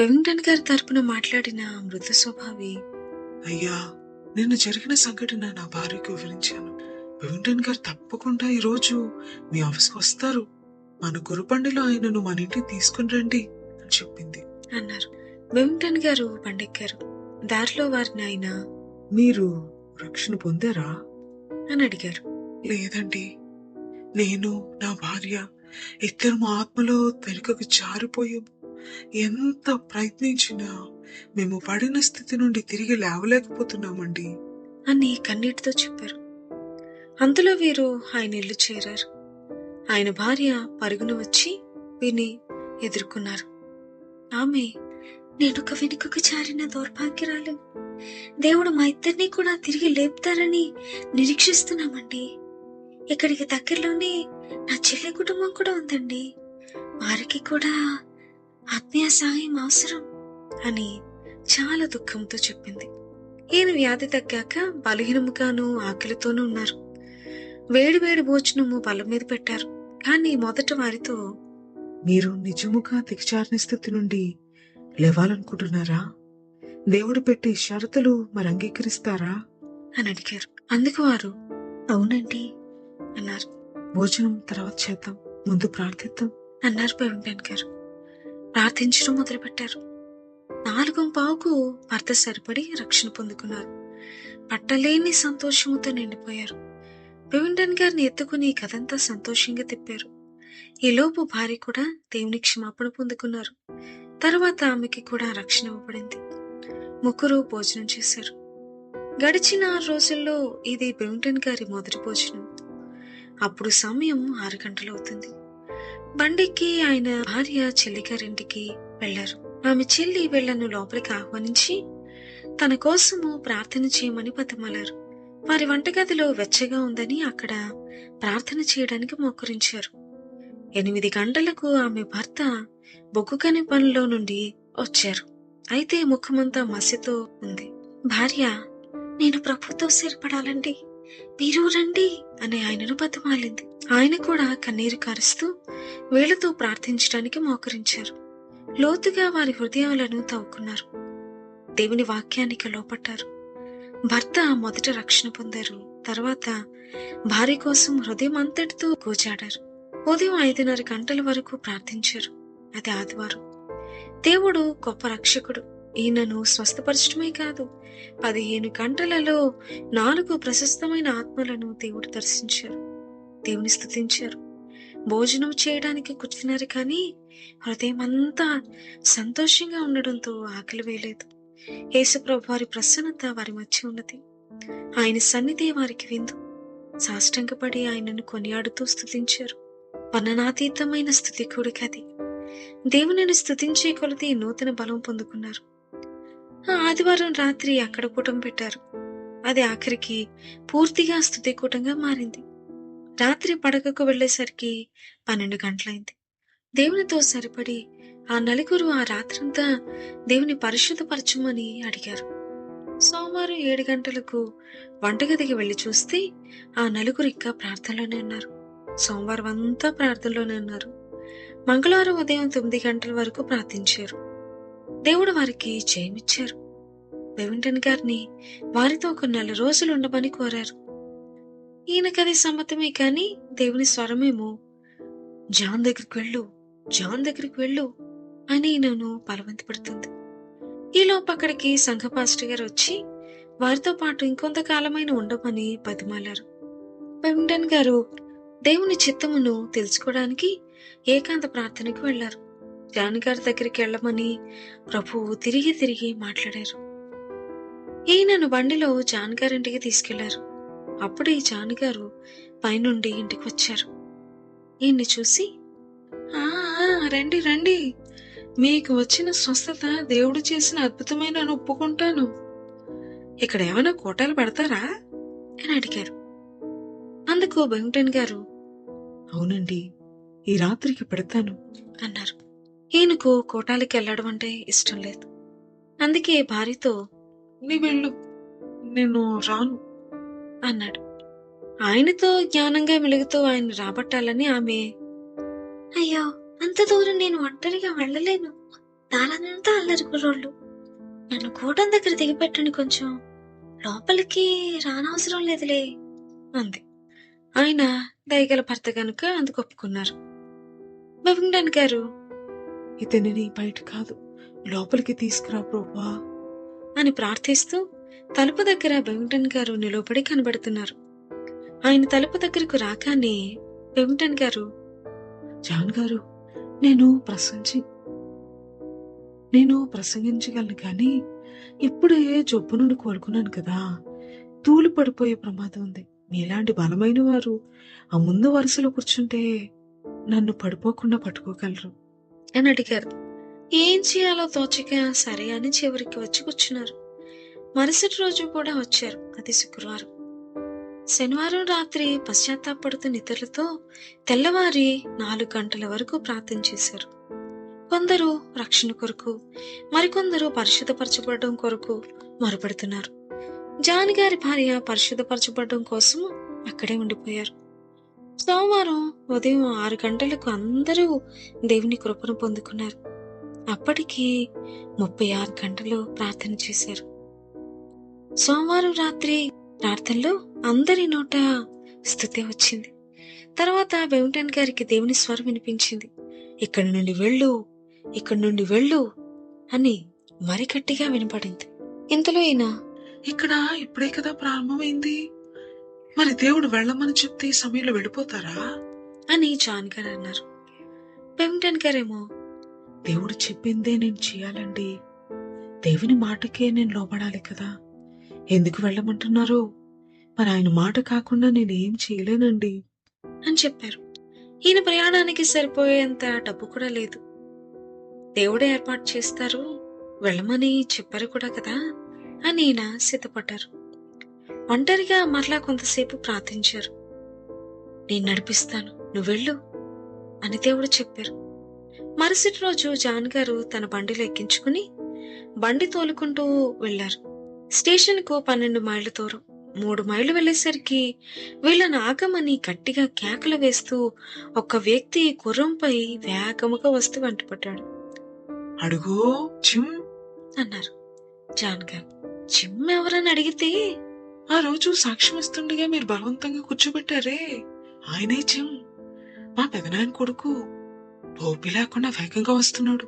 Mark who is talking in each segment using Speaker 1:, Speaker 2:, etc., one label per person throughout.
Speaker 1: వెంకటన్ గారి తరపున మాట్లాడిన మృదు స్వభావి.
Speaker 2: అయ్యా నిన్న జరిగిన సంఘటన నా భార్యకు వివరించాను. వెంకటన్ గారు తప్పకుండా ఈ రోజు మీ ఆఫీస్కి వస్తారు. మన గురుబండిలో ఆయనను మన ఇంటికి తీసుకుని రండి అని చెప్పింది.
Speaker 1: అన్నారు. వెంకటన్ గారు బండెక్కారు దారిలో వారిని ఆయన
Speaker 2: మీరు రక్షణ పొందారా?
Speaker 1: అని అడిగారు.
Speaker 2: లేదండి. నేను నా భార్య ఇద్దరు మా ఆత్మలో వెనుకకు జారిపోయాము. ఎంత ప్రయత్నించినా మేము పడిన స్థితి నుండి తిరిగి లేవలేకపోతున్నామండి.
Speaker 1: అని కన్నీటితో చెప్పారు. అంతలో వీరు ఆయన ఇల్లు చేరారు. ఆయన భార్య పరుగున వచ్చి విని ఎదుర్కొన్నారు. ఆమె నేనొక వెనుకకు చారిన దౌర్భాగ్యరాలు. దేవుడు మా ఇద్దరిని కూడా తిరిగి లేపుతారని నిరీక్షిస్తున్నామండి. ఇక్కడికి దగ్గరలోనే నా చెల్లి కుటుంబం కూడా ఉందండి. వారికి కూడా ఆత్మీయ సహాయం అవసరం అని చాలా దుఃఖంతో చెప్పింది. ఈయన వ్యాధి తగ్గాక బలహీనముగాను ఆకలితోనూ ఉన్నారు. వేడి వేడి భోజనము బలం మీద పెట్టారు. కానీ మొదట వారితో
Speaker 2: మీరు నిజముగా దిగజారిన స్థితి నుండి లేవాలనుకుంటున్నారా? దేవుడు పెట్టే షరతులు మరి అంగీకరిస్తారా?
Speaker 1: అని అడిగారు. అందుకు వారు అవునండి అన్నారు.
Speaker 2: భోజనం తర్వాత చేద్దాం. ముందు ప్రార్థిద్దాం
Speaker 1: అన్నారు పెవింటన్ గారు ప్రార్థించడం మొదలుపెట్టారు. నాలుగు పావుకు భర్త సరిపడి రక్షణ పొందుకున్నారు. పట్టలేని సంతోషంతో నిండిపోయారు. పెవింటన్ గారిని ఎత్తుకుని కథంతా సంతోషంగా తిప్పారు. ఈలోపు భార్య కూడా దేవుని క్షమాపణ పొందుకున్నారు. తర్వాత ఆమెకి కూడా రక్షణ ఇవ్వబడింది. ముగ్గురు భోజనం చేశారు. గడిచిన ఆరు రోజుల్లో ఇది బెవింటన్ గారి మొదటి భోజనం. అప్పుడు సమయం ఆరు గంటలు అవుతుంది బండికి ఆయన భార్య చెల్లిగారింటికి వెళ్ళారు ఆమె చెల్లి వెళ్ళను లోపలికి ఆహ్వానించి తన కోసము ప్రార్థన చేయమని బతిమాలారు. వారి వంటగదిలో వెచ్చగా ఉందని అక్కడ ప్రార్థన చేయడానికి మోకరించారు. ఎనిమిది గంటలకు ఆమె భర్త బొగ్గుకని పనిలో నుండి వచ్చారు. అయితే ముఖమంతా మసితో ఉంది. భార్య నేను ప్రభుత్వం సేర్పడాలండి మీరు రండి అని ఆయనను బతిమాలింది. ఆయన కూడా కన్నీరు కారుస్తూ వేళ్ళతో ప్రార్థించడానికి మోకరించారు. లోతుగా వారి హృదయాలను తవ్వుకున్నారు. దేవుని వాక్యానికి లోపట్టారు భర్త మొదట రక్షణ పొందారు. తర్వాత భార్య కోసం హృదయం అంతటితో కూచాడారు ఉదయం ఐదున్నర గంటల వరకు ప్రార్థించారు. అది ఆదివారం. దేవుడు గొప్ప రక్షకుడు. ఈయనను స్వస్థపరచడమే కాదు పదిహేను గంటలలో నాలుగు ప్రశస్తమైన ఆత్మలను దేవుడు దర్శించారు. దేవుని స్థుతించారు. భోజనం చేయడానికి కూర్చున్నారు కానీ హృదయం అంతా సంతోషంగా ఉండడంతో ఆకలి వేయలేదు. యేసుప్రభు వారి ప్రసన్నత వారి మధ్య ఉన్నది. ఆయన సన్నిధి వారికి విందు. సాష్టంగపడి ఆయనను కొనియాడుతూ స్థుతించారు. వర్ణనాతీతమైన స్థుతి కూడికది దేవునిని స్థుతించే కొలది నూతన బలం పొందుకున్నారు. ఆ ఆదివారం రాత్రి అక్కడ కూటం పెట్టారు. అది ఆఖరికి పూర్తిగా స్థుతి కూటంగా మారింది. రాత్రి పడకకు వెళ్ళేసరికి పన్నెండు గంటలైంది. దేవునితో సరిపడి ఆ నలుగురు ఆ రాత్రంతా దేవుని పరిశుద్ధపరచమని అడిగారు. సోమవారం ఏడు గంటలకు వంటగదికి వెళ్ళి చూస్తే ఆ నలుగురు ఇంకా ప్రార్థనలోనే ఉన్నారు. సోమవారం అంతా ప్రార్థనలోనే ఉన్నారు. మంగళవారం ఉదయం తొమ్మిది గంటల వరకు ప్రార్థించారు. దేవుడు వారికి జయమిచ్చారు. బెవింటన్ గారిని వారితో ఒక నెల రోజులు ఉండమని కోరారు. ఈయనకది సమ్మతమే కానీ దేవుని స్వరమేమో జాన్ దగ్గరికి వెళ్ళు జాన్ దగ్గరికి వెళ్ళు అని నన్ను బలవంతపెడుతుంది. ఈలోపు అక్కడికి సంఘ పాస్టర్ గారు వచ్చి వారితో పాటు ఇంకొంతకాలమైన ఉండమని బతిమాలారు. బెవింటన్ గారు దేవుని చిత్తమును తెలుసుకోవడానికి ఏకాంత ప్రార్థనకు వెళ్ళారు జాన్ గారి దగ్గరికి వెళ్ళమని ప్రభువు తిరిగి తిరిగి మాట్లాడారు. ఈయనను బండిలో జాన్ గారింటికి తీసుకెళ్ళారు. అప్పుడు ఈ జానుగారు పైనుండి ఇంటికి వచ్చారు. ఈయన్ని చూసి రండి రండి. మీకు వచ్చిన స్వస్థత దేవుడు చేసిన అద్భుతమైన అని ఒప్పుకుంటాను ఇక్కడ ఏమైనా కోటాలు పెడతారా? అని అడిగారు. అందుకు బెంటన్ గారు
Speaker 2: అవునండి ఈ రాత్రికి పెడతాను
Speaker 1: అన్నారు. ఈయనకు కోటాలకి వెళ్ళడం అంటే ఇష్టం లేదు. అందుకే భార్యతో
Speaker 2: నీ వెళ్ళు నేను రాను.
Speaker 1: అన్నాడు. ఆయనతో జ్ఞానంగా మెలుగుతూ ఆయన రాబట్టాలని ఆమె అయ్యో అంత దూరం నేను ఒంటరిగా వెళ్ళలేను. దారంతా అల్లరి కుర్రోళ్ళు నన్ను కూటం దగ్గర దిగిపెట్టండి కొంచెం. లోపలికి రానవసరం లేదులే అంది. ఆయన దయగల భర్త గనుక అందుకు ఒప్పుకున్నారు. బెవింగ్డన్ గారు
Speaker 2: ఇతనిని బయట కాదు లోపలికి తీసుకురా ప్రభా
Speaker 1: అని ప్రార్థిస్తూ తలుపు దగ్గర బెవింగ్టన్ గారు నిలబడి కనబడుతున్నారు. ఆయన తలుపు దగ్గరకు రాగానే బెవింగ్టన్ గారు
Speaker 2: జాన్ గారు నేను ప్రసంగి నేను ప్రసంగించగలను కానీ ఇప్పుడే జబ్బు నుండి కోలుకున్నాను కదా. తూలు పడిపోయే ప్రమాదం ఉంది. మీలాంటి బలమైన వారు ఆ ముందు వరుసలో కూర్చుంటే నన్ను పడిపోకుండా పట్టుకోగలరు
Speaker 1: అని అడిగారు. ఏం చేయాలో తోచక సరే అని చివరికి వచ్చి కూర్చున్నారు. మరుసటి రోజు కూడా వచ్చారు. అది శుక్రవారం. శనివారం రాత్రి పశ్చాత్తాపడుతూ నిద్రలతో తెల్లవారి నాలుగు గంటల వరకు ప్రార్థన చేశారు. కొందరు రక్షణ కొరకు మరికొందరు పరిశుద్ధపరచబడడం కొరకు మొరపెడుతున్నారు. జాన్ గారి భార్య పరిశుద్ధపరచబడడం కోసం అక్కడే ఉండిపోయారు. సోమవారం ఉదయం ఆరు గంటలకు అందరూ దేవుని కృపను పొందుకున్నారు. అప్పటికి ముప్పై ఆరు గంటలు ప్రార్థన చేశారు. సోమవారం రాత్రి ప్రార్థనలో అందరి నోట స్థుతి వచ్చింది. తర్వాత బెమిటన్ గారికి దేవుని స్వరం వినిపించింది. ఇక్కడి నుండి వెళ్ళు ఇక్కడి నుండి వెళ్ళు అని మరి గట్టిగా వినపడింది. ఇంతలో ఈయన
Speaker 2: ఇక్కడ ఇప్పుడే కదా ప్రారంభమైంది. మరి దేవుడు వెళ్ళమని చెప్తే ఈ సమయంలో వెళ్ళిపోతారా?
Speaker 1: అని జాన్ గారు అన్నారు. బెమిటన్ గారేమో
Speaker 2: దేవుడు చెప్పిందే నేను చేయాలండి. దేవుని మాటకే నేను లోపడాలి కదా. ఎందుకు వెళ్ళమంటున్నారు? మరి ఆయన మాట కాకుండా నేను ఏం చేయలేనండి.
Speaker 1: అని చెప్పారు. ఈయన ప్రయాణానికి సరిపోయేంత డబ్బు కూడా లేదు. దేవుడే ఏర్పాటు చేస్తారు వెళ్ళమని చెప్పారు కూడా కదా అని ఈయన సిద్ధపడ్డారు. ఒంటరిగా మరలా కొంతసేపు ప్రార్థించారు. నేను నడిపిస్తాను నువ్వు వెళ్ళు అని దేవుడు చెప్పారు. మరుసటి రోజు జాన్ గారు తన బండిలో ఎక్కించుకుని బండి తోలుకుంటూ వెళ్ళారు స్టేషన్కు పన్నెండు మైళ్ళ దూరం. మూడు మైళ్ళు వెళ్ళేసరికి వీళ్ళని ఆగమని గట్టిగా కేకలు వేస్తూ ఒక వ్యక్తి గుర్రంపై వేగముగా వస్తూ వెంటపడ్డాడు
Speaker 2: అడుగో చిమ్
Speaker 1: అన్నారు. జాన్ గారు చిమ్ ఎవరని అడిగితే?
Speaker 2: ఆ రోజు సాక్ష్యం ఇస్తుండగా మీరు బలవంతంగా కూర్చోబెట్టారే. ఆయనే చిమ్. మా పెదనాయన కొడుకు టోపీ లేకుండా వేగంగా వస్తున్నాడు.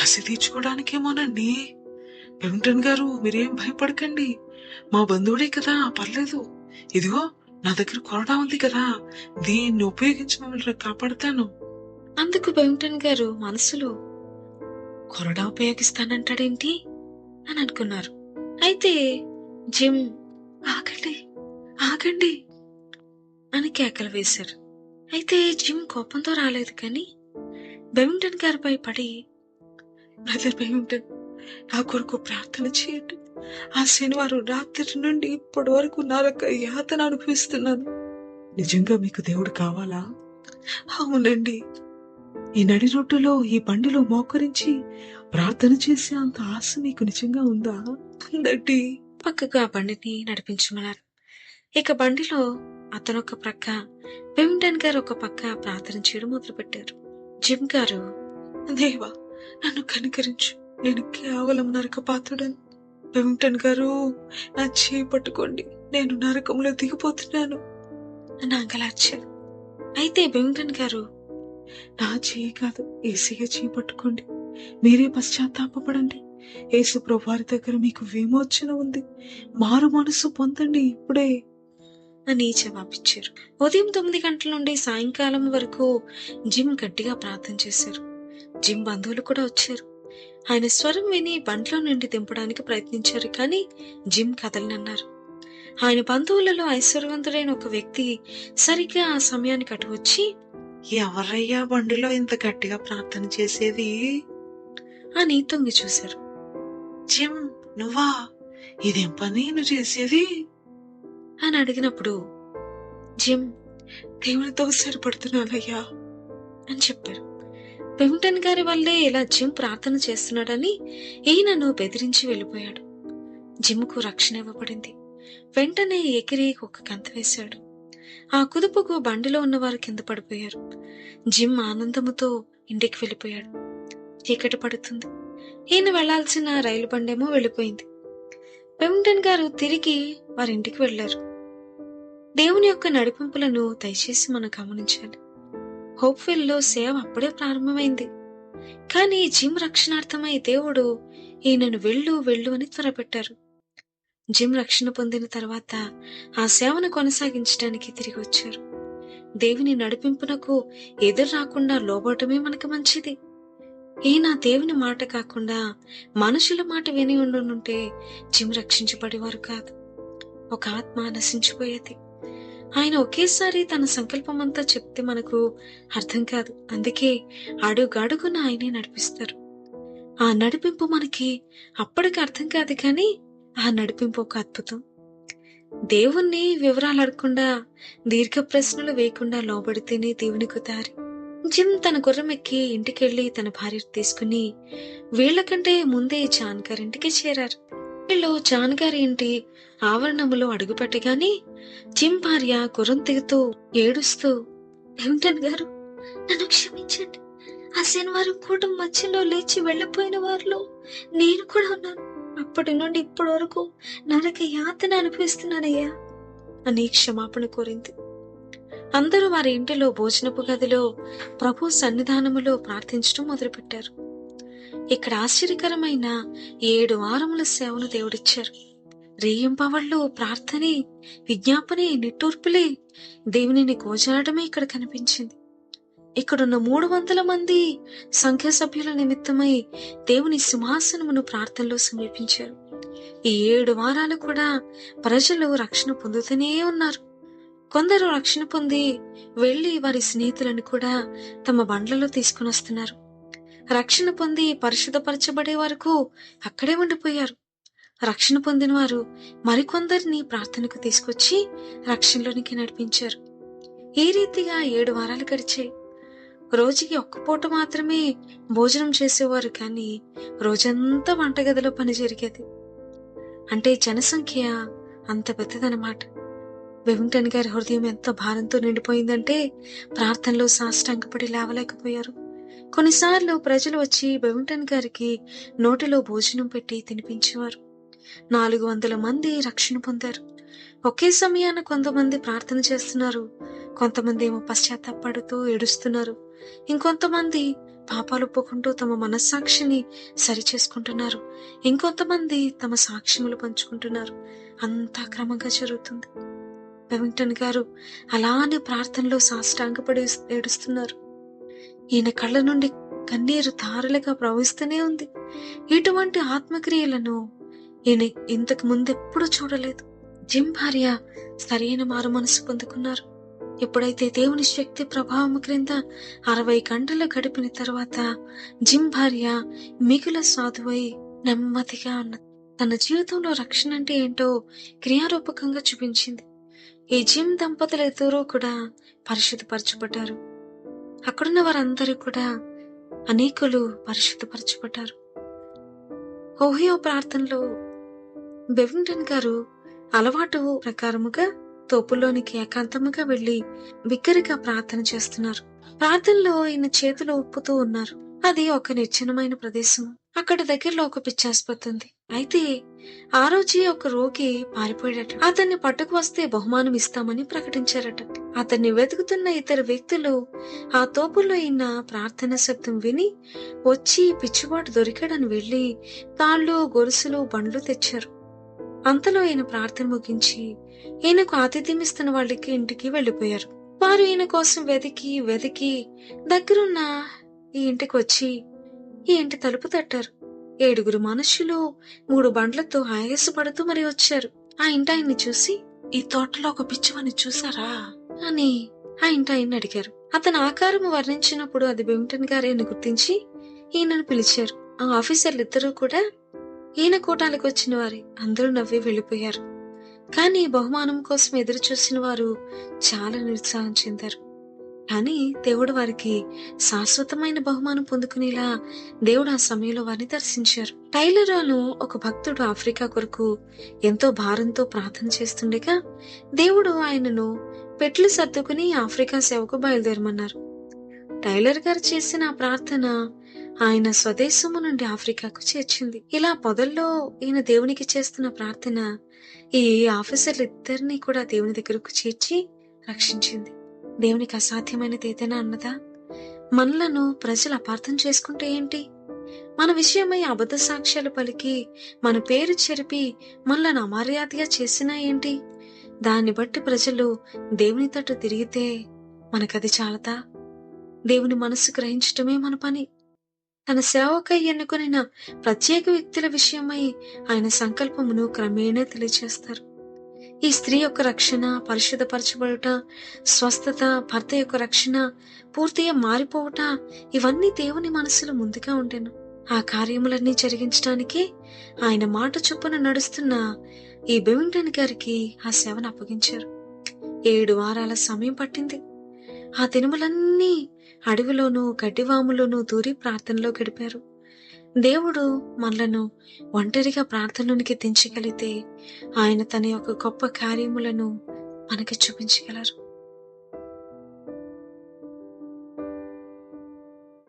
Speaker 2: కసి తీర్చుకోవడానికేమోనండి పెవింటన్ గారు మీరేం భయపడకండి. మా బంధువుడే కదా పర్లేదు. ఇదిగో నా దగ్గర కొరడా ఉంది కదా దీన్ని ఉపయోగించి మిమ్మల్ని కాపాడతాను.
Speaker 1: అందుకు బెంటన్ గారు మనసులో కొరడా ఉపయోగిస్తానంటాడేంటి? అని అనుకున్నారు. అయితే జిమ్ ఆగండి ఆగండి అని కేకలు వేశారు. అయితే జిమ్ కోపంతో రాలేదు కానీ బెమింటన్ గారిపై పడి
Speaker 2: బ్రదర్ బెవింటన్ నా కొరకు ప్రార్థన చేయండి. ఆ శనివారం రాత్రి నుండి ఇప్పటి వరకు నాలొక యాతన అనుభవిస్తున్నాను. నిజంగా మీకు దేవుడు కావాలా? అవునండి. ఈ నడి రోడ్డులో ఈ బండిలో మోకరించి ప్రార్థన చేసే అంత ఆశ మీకు నిజంగా ఉందా? ఉందండి.
Speaker 1: పక్కకు ఆ బండిని నడిపించమన్నారు. ఇక బండిలో అతను ఒక ప్రక్క బెమింటన్ గారు ఒక పక్క ప్రార్థన చేయడం మొదలుపెట్టారు. జిమ్ గారు
Speaker 2: దేవా నన్ను కనికరించు. నేను కేవలం నరకపాత్రుడను. వెంకటన్ గారు నా చేయి పట్టుకోండి. నేను నరకంలో దిగిపోతున్నాను.
Speaker 1: అని అంగలార్చారు అయితే వెంకటన్ గారు
Speaker 2: నా చేయి కాదు ఏసీగా చేయి పట్టుకోండి. మీరే పశ్చాత్తాపపడండి. యేసు ప్రభువారి దగ్గర మీకు విమోచన ఉంది. మారు మనసు పొందండి ఇప్పుడే.
Speaker 1: అని జవాబిచ్చారు. ఉదయం తొమ్మిది గంటల నుండి సాయంకాలం వరకు జిమ్ గట్టిగా ప్రార్థన చేశారు. జిమ్ బంధువులు కూడా వచ్చారు. ఆయన స్వరం విని బంట్లో నుండి దింపడానికి ప్రయత్నించారు కానీ జిమ్ కదలనన్నారు. ఆయన బంధువులలో ఐశ్వర్యవంతుడైన ఒక వ్యక్తి సరిగ్గా ఆ సమయానికి అటు వచ్చి
Speaker 2: ఎవరయ్యా బండిలో ఇంత గట్టిగా ప్రార్థన చేసేది?
Speaker 1: అని తొంగి చూశారు.
Speaker 2: జిమ్ నువ్వా? ఇదేం పని నువ్వు చేసేది?
Speaker 1: అని అడిగినప్పుడు జిమ్
Speaker 2: దేవునితో సరిపడుతున్నానయ్యా
Speaker 1: అని చెప్పారు. పెమిటన్ గారి వల్లే ఇలా జిమ్ ప్రార్థన చేస్తున్నాడని ఈయనను బెదిరించి వెళ్ళిపోయాడు. జిమ్కు రక్షణ ఇవ్వబడింది. వెంటనే ఎగిరి ఒక కంత వేశాడు. ఆ కుదుపుకు బండిలో ఉన్నవారు కింద పడిపోయారు. జిమ్ ఆనందముతో ఇంటికి వెళ్ళిపోయాడు. చీకటి పడుతుంది. ఈయన వెళ్ళాల్సిన రైలు బండేమో వెళ్ళిపోయింది. పెమింగ్టన్ గారు తిరిగి వారింటికి వెళ్ళారు దేవుని యొక్క నడిపింపులను దయచేసి మనం గమనించాలి. హోప్ఫిల్లో సేవ అప్పుడే ప్రారంభమైంది. కానీ జిమ్ రక్షణార్థమై దేవుడు ఈయనను వెళ్ళు వెళ్ళు అని త్వరపెట్టారు. జిమ్ రక్షణ పొందిన తర్వాత ఆ సేవను కొనసాగించడానికి తిరిగి వచ్చారు. దేవుని నడిపింపునకు ఎదురు రాకుండా లోబడటమే మనకు మంచిది. ఈయన దేవుని మాట కాకుండా మనుషుల మాట విని ఉండుంటే జిమ్ రక్షించబడేవారు కాదు. ఒక ఆత్మ నశించిపోయేది ఆయన ఒకేసారి తన సంకల్పం అంతా చెప్తే మనకు అర్థం కాదు. అందుకే అడుగడుగున ఆయనే నడిపిస్తారు. ఆ నడిపింపు మనకి అప్పటికి అర్థం కాదు కానీ ఆ నడిపింపు ఒక అద్భుతం. దేవుణ్ణి వివరాలు అడగకుండా దీర్ఘ ప్రశ్నలు వేయకుండా లోబడితేనే దేవునికి దారి జిమ్ తన గుర్రం ఎక్కి ఇంటికెళ్ళి తన భార్య తీసుకుని వీళ్ళకంటే ముందే జాన్ గారింటికి చేరారు. వీళ్ళు జాన్ ఆవరణములో అడుగుపెట్టగాని చింపార్య భార్య గుర్రం ఏడుస్తూ ఏమిటన్ గారు నన్ను క్షమించండి. ఆ శనివారం కూటం మధ్యలో లేచి వెళ్ళిపోయిన వారిలో నేను కూడా ఉన్నాను. అప్పటి నుండి ఇప్పటి వరకు నరక యాతన అనిపిస్తున్నానయ్యా అని క్షమాపణ కోరింది. అందరూ వారి ఇంటిలో భోజనపు గదిలో ప్రభు సన్నిధానములో ప్రార్థించడం మొదలుపెట్టారు. ఇక్కడ ఆశ్చర్యకరమైన ఏడు వారముల సేవను దేవుడిచ్చారు. రేయింపవళ్ళు ప్రార్థనే విజ్ఞాపనే నిట్టూర్పులే దేవునిని గోజాడమే ఇక్కడ కనిపించింది. ఇక్కడున్న మూడు వందల మంది సంఖ్యా సభ్యుల నిమిత్తమై దేవుని సింహాసనమును ప్రార్థనలో సమీపించారు. ఈ ఏడు వారాలు కూడా ప్రజలు రక్షణ పొందుతూనే ఉన్నారు. కొందరు రక్షణ పొంది వెళ్ళి వారి స్నేహితులను కూడా తమ బండ్లలో తీసుకుని వస్తున్నారు. రక్షణ పొంది పరిశుద్ధపరచబడే వరకు అక్కడే ఉండిపోయారు. రక్షణ పొందిన వారు మరికొందరిని ప్రార్థనకు తీసుకొచ్చి రక్షణలోనికి నడిపించారు. ఈ రీతిగా ఏడు వారాలు గడిచాయి రోజుకి ఒక్క పూట మాత్రమే భోజనం చేసేవారు కానీ రోజంతా వంటగదిలో పని జరిగేది. అంటే జనసంఖ్య అంత పెద్దదన్నమాట. వెమింగ్టన్ గారి హృదయం ఎంత భారంతో నిండిపోయిందంటే ప్రార్థనలో సాష్టాంగపడి లేవలేకపోయారు. కొన్నిసార్లు ప్రజలు వచ్చి బెవింటన్ గారికి నోటిలో భోజనం పెట్టి తినిపించేవారు. నాలుగు వందల మంది రక్షణ పొందారు. ఒకే సమయాన కొంతమంది ప్రార్థన చేస్తున్నారు. కొంతమంది ఏమో పశ్చాత్తాపడుతూ ఏడుస్తున్నారు. ఇంకొంతమంది పాపాలు ఒప్పుకుంటూ తమ మనస్సాక్షిని సరిచేసుకుంటున్నారు. ఇంకొంతమంది తమ సాక్ష్యములు పంచుకుంటున్నారు. అంతా క్రమంగా జరుగుతుంది. బెవింగ్టన్ గారు అలానే ప్రార్థనలో సాష్టాంగపడి ఏడుస్తున్నారు. ఈయన కళ్ళ నుండి కన్నీరు తారలుగా ప్రవహిస్తూనే ఉంది. ఇటువంటి ఆత్మక్రియలను ఈయన ఇంతకు ముందెప్పుడు చూడలేదు. జిమ్ భార్య సరైన మారు మనసు పొందుకున్నారు. ఎప్పుడైతే దేవుని శక్తి ప్రభావం క్రింద అరవై గంటలు గడిపిన తర్వాత జిమ్ భార్య మిగుల సాధువై నెమ్మదిగా ఉన్నది. తన జీవితంలో రక్షణ అంటే ఏంటో క్రియారూపకంగా చూపించింది. ఈ జిమ్ దంపతులు ఇద్దరూ కూడా పరిశుద్ధపరచబడ్డారు. అక్కడున్న వారందరూ కూడా అనేకులు పరిశుద్ధపరచబడ్డారు. ఓహియో ప్రార్థనలో బెవింగ్టన్ గారు అలవాటు ప్రకారముగా తోపులోనికి ఏకాంతముగా వెళ్ళి విక్కరిగా ప్రార్థన చేస్తున్నారు. ప్రార్థనలో ఈయన చేతులు ఉప్పుతూ ఉన్నారు. అది ఒక నిర్జనమైన ప్రదేశం. అక్కడ దగ్గరలో ఒక పిచ్చాసుపత్రి ఉంది. అయితే ఆ రోజే ఒక రోగి పారిపోయాడట. అతన్ని పట్టుకు వస్తే బహుమానం ఇస్తామని ప్రకటించారట. అతన్ని వెతుకుతున్న ఇద్దరు వ్యక్తులు ఆ తోపుల్లో ఈయన ప్రార్థన శబ్దం విని వచ్చి పిచ్చివాడు దొరికాడని వెళ్ళి తాళ్ళు గొలుసులు బండ్లు తెచ్చారు. అంతలో ఈయన ప్రార్థన ముగించి ఈయనకు ఆతిథ్యం ఇస్తున్న వాళ్ళకి ఇంటికి వెళ్ళిపోయారు. వారు ఈయన కోసం వెతికి వెతికి దగ్గరున్న ఈ ఇంటికి వచ్చి ఈ ఇంటి తలుపు తట్టారు. ఏడుగురు మనుషులు మూడు బండ్లతో ఆయాసపడుతూ మరి వచ్చారు. ఆ ఇంటి ఆయన్ని చూసి ఈ తోటలో ఒక పిచ్చివాన్ని చూసారా? అని ఆ ఇంటి అడిగారు. అతని ఆకారం వర్ణించినప్పుడు అది బెమిటన్ గారేని గుర్తించి ఈయనను పిలిచారు. ఆ ఆఫీసర్లు ఇద్దరూ కూడా ఈయన కూటాలకు వచ్చిన వారి. అందరూ నవ్వి వెళ్ళిపోయారు. కానీ బహుమానం కోసం ఎదురు చూసిన వారు చాలా నిరుత్సాహం చెందారు. కానీ దేవుడు వారికి శాశ్వతమైన బహుమానం పొందుకునేలా దేవుడు ఆ సమయంలో వారిని దర్శించారు. టైలర్ అను ఒక భక్తుడు ఆఫ్రికా కొరకు ఎంతో భారంతో ప్రార్థన చేస్తుండగా దేవుడు ఆయనను పెట్లు సర్దుకుని ఆఫ్రికా సేవకు బయలుదేరమన్నారు. టైలర్ గారు చేసిన ప్రార్థన ఆయన స్వదేశము నుండి ఆఫ్రికాకు చేర్చింది. ఇలా పొదల్లో ఈయన దేవునికి చేస్తున్న ప్రార్థన ఈ ఆఫీసర్లు ఇద్దరిని కూడా దేవుని దగ్గరకు చేర్చి రక్షించింది. దేవునికి అసాధ్యమైనది ఏదైనా అన్నదా? మనలను ప్రజలు అపార్థం చేసుకుంటే ఏంటి? మన విషయమై అబద్ధ సాక్ష్యాలు పలికి మన పేరు చెరిపి మనలను అమర్యాదగా చేసినా ఏంటి? దాన్ని బట్టి ప్రజలు దేవుని తట్టు తిరిగితే మనకది చాలదా? దేవుని మనస్సు గ్రహించటమే మన పని. తన సేవకై ఎన్నుకొనిన ప్రత్యేక వ్యక్తుల విషయమై ఆయన సంకల్పమును క్రమేణా తెలియజేస్తారు ఈ స్త్రీ యొక్క రక్షణ పరిశుద్ధపరచబడుట స్వస్థత భర్త యొక్క రక్షణ పూర్తిగా మారిపోవుట ఇవన్నీ దేవుని మనసులో ముందుగా ఉండెను. ఆ కార్యములన్నీ జరిగించడానికి ఆయన మాట చొప్పున నడుస్తున్న ఈ బెవింగ్టన్ గారికి ఆ సేవను అప్పగించారు. ఏడు వారాల సమయం పట్టింది. ఆ దినములన్నీ అడవిలోనూ గడ్డివాములోనూ దూరి ప్రార్థనలో గడిపారు. దేవుడు మనలను ఒంటరిగా ప్రార్థనలోనికి దించగలిగితే ఆయన తన యొక్క గొప్ప కార్యములను మనకి చూపించగలరు.